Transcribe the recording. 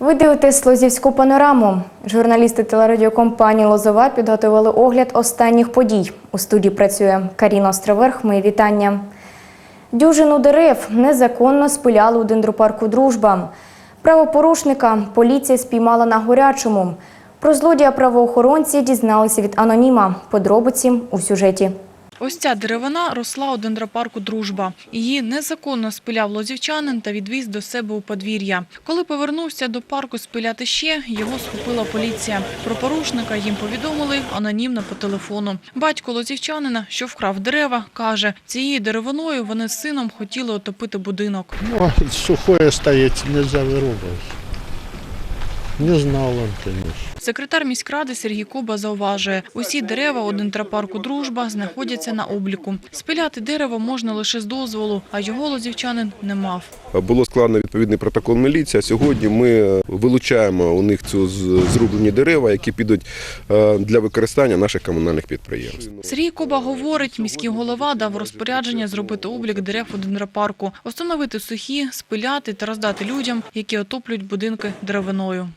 Ви дивитесь Лозівську панораму. Журналісти телерадіокомпанії Лозова підготували огляд останніх подій. У студії працює Каріна Островерх. Мої вітання. Дюжину дерев незаконно спиляли у дендропарку Дружба. Правопорушника поліція спіймала на горячому. Про злодія правоохоронці дізналися від аноніма. Подробиці у сюжеті. Ось ця деревина росла у дендропарку «Дружба». Її незаконно спиляв лозівчанин та відвіз до себе у подвір'я. Коли повернувся до парку спиляти ще, його схопила поліція. Про порушника їм повідомили анонімно по телефону. Батько лозівчанина, що вкрав дерева, каже, цією деревиною вони з сином хотіли отопити будинок. Ну, сухое стоять нельзя вырубать. Не знал он, конечно. Секретар міськради Сергій Куба зауважує, усі дерева у дендропарку «Дружба» знаходяться на обліку. Спиляти дерево можна лише з дозволу, а його лозівчанин не мав. Було складено відповідний протокол міліції. а Сьогодні ми вилучаємо у них цю зрублені дерева, які підуть е, для використання наших комунальних підприємств. Сергій Куба говорить, міський голова дав розпорядження зробити облік дерев у дендропарку, встановити сухі, спиляти та роздати людям, які отоплюють будинки деревиною.